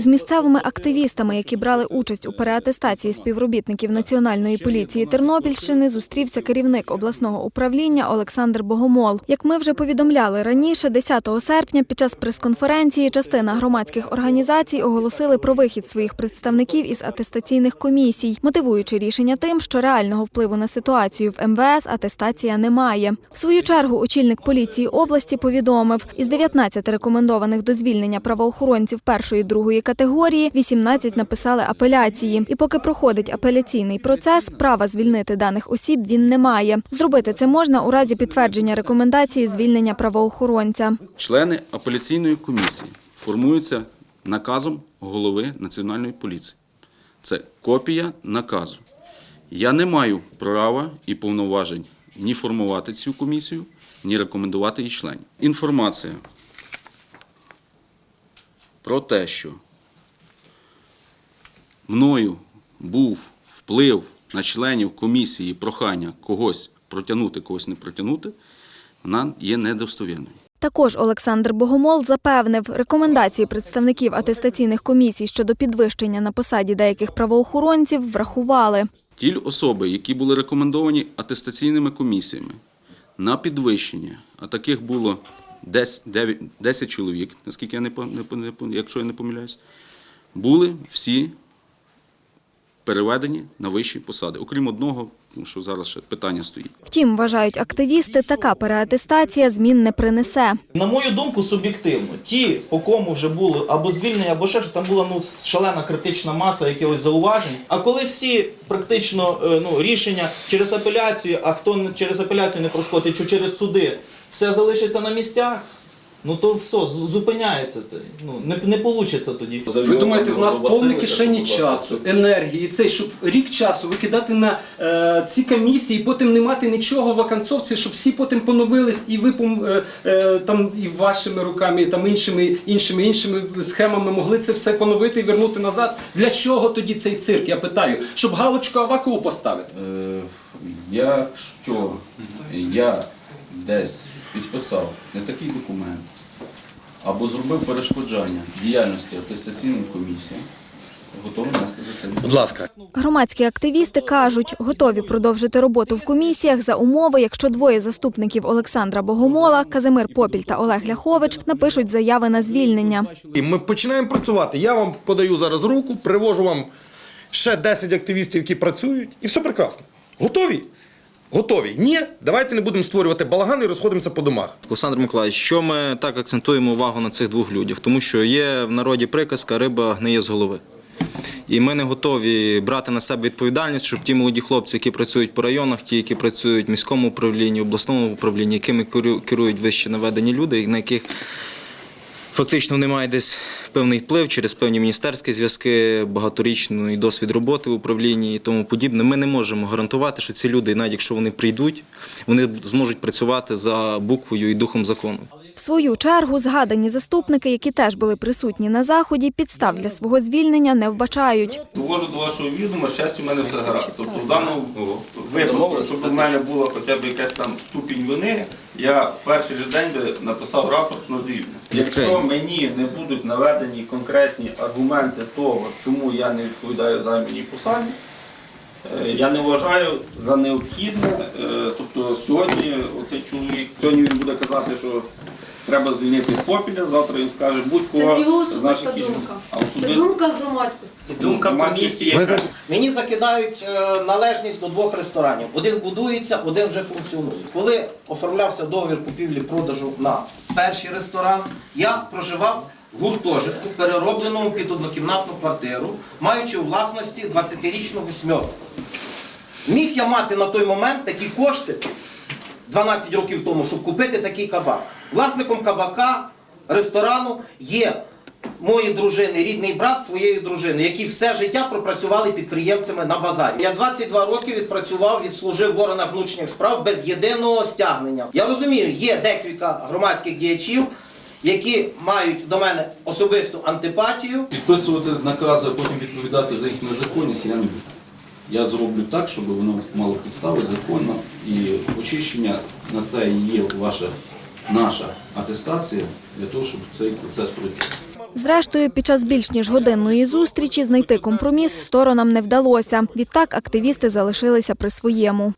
Із місцевими активістами, які брали участь у переатестації співробітників Національної поліції Тернопільщини, зустрівся керівник обласного управління Олександр Богомол. Як ми вже повідомляли раніше, 10 серпня під час прес-конференції частина громадських організацій оголосили про вихід своїх представників із атестаційних комісій, мотивуючи рішення тим, що реального впливу на ситуацію в МВС атестація не має. В свою чергу очільник поліції області повідомив, із 19 рекомендованих до звільнення правоохоронців першої другої категорії 18 написали апеляції. І поки проходить апеляційний процес, права звільнити даних осіб він не має. Зробити це можна у разі підтвердження рекомендації звільнення правоохоронця. Члени апеляційної комісії формуються наказом голови Національної поліції. Це копія наказу. Я не маю права і повноважень ні формувати цю комісію, ні рекомендувати її членів. Інформація про те, що мною був вплив на членів комісії прохання когось протягнути, когось не протягнути, вона є недостовірною. Також Олександр Богомол запевнив, рекомендації представників атестаційних комісій щодо підвищення на посаді деяких правоохоронців врахували. Ті особи, які були рекомендовані атестаційними комісіями на підвищення, а таких було 10, 9, 10 чоловік, наскільки я не, якщо я не помиляюсь, були всі переведені на вищі посади, окрім одного, тому що зараз ще питання стоїть. Втім, вважають активісти, така переатестація змін не принесе. На мою думку, суб'єктивно, ті, по кому вже було або звільнення, або ще що там була ну шалена критична маса якихось зауважень. А коли всі практично е, ну рішення через апеляцію, а хто не- через апеляцію не проскотить, чи через суди, все залишиться на місцях. Ну то все, зупиняється це. Ну не, не вийде тоді. Ви думаєте, в нас повне кишені часу, енергії, цей, щоб рік часу викидати на е, ці комісії, потім не мати нічого в вакансовці, щоб всі потім поновились, і ви е, е, там і вашими руками, і там іншими, іншими, іншими схемами могли це все поновити і вернути назад. Для чого тоді цей цирк? Я питаю, щоб галочку Авакову поставити. Е, Якщо я десь підписав не такий документ або зробив перешкоджання діяльності атестаційної комісії, готовий нести за це. Будь ласка. Громадські активісти кажуть, готові продовжити роботу в комісіях за умови, якщо двоє заступників Олександра Богомола, Казимир Попіль та Олег Ляхович напишуть заяви на звільнення. І ми починаємо працювати. Я вам подаю зараз руку, привожу вам ще 10 активістів, які працюють, і все прекрасно. Готові? Готові. Ні, давайте не будемо створювати балаган і розходимося по домах. Олександр Миколаївич, що ми так акцентуємо увагу на цих двох людях? Тому що є в народі приказка риба гниє з голови. І ми не готові брати на себе відповідальність, щоб ті молоді хлопці, які працюють по районах, ті, які працюють в міському управлінні, обласному управлінні, якими керу- керують вище наведені люди, на яких фактично немає десь певний вплив через певні міністерські зв'язки, багаторічний досвід роботи в управлінні і тому подібне. Ми не можемо гарантувати, що ці люди, навіть якщо вони прийдуть, вони зможуть працювати за буквою і духом закону. В свою чергу згадані заступники, які теж були присутні на заході, підстав для свого звільнення не вбачають. Довожу до вашого відома, щастя, у мене все гаразд. Тобто в даному випадку, щоб у мене була хоча б якась там ступінь вини, я в перший же день би написав рапорт на звільнення. Якщо мені не будуть наведені конкретні аргументи того, чому я не відповідаю займаній посаді, е, я не вважаю за необхідне. е, Тобто сьогодні оцей чоловік, сьогодні він буде казати, що треба звільнити попіля, завтра він скаже Це будь-кого не його з наших особиста думка. А Це особисто думка громадськості. думка комісії. яка Мені закидають е, належність до двох ресторанів. Один будується, один вже функціонує. Коли оформлявся договір купівлі-продажу на перший ресторан, я проживав в гуртожитку, переробленому під однокімнатну квартиру, маючи у власності 20-річну восьмерку. Міг я мати на той момент такі кошти 12 років тому, щоб купити такий кабак. Власником кабака, ресторану є мої дружини, рідний брат своєї дружини, які все життя пропрацювали підприємцями на базарі. Я 22 роки відпрацював, відслужив в органах внутрішніх справ без єдиного стягнення. Я розумію, є декілька громадських діячів, які мають до мене особисту антипатію. Підписувати накази, а потім відповідати за їх незаконність я не буду. Я зроблю так, щоб воно мало підстави законно і очищення на те є ваша наша атестація для того, щоб цей процес пройти. Зрештою, під час більш ніж годинної зустрічі знайти компроміс сторонам не вдалося. Відтак активісти залишилися при своєму.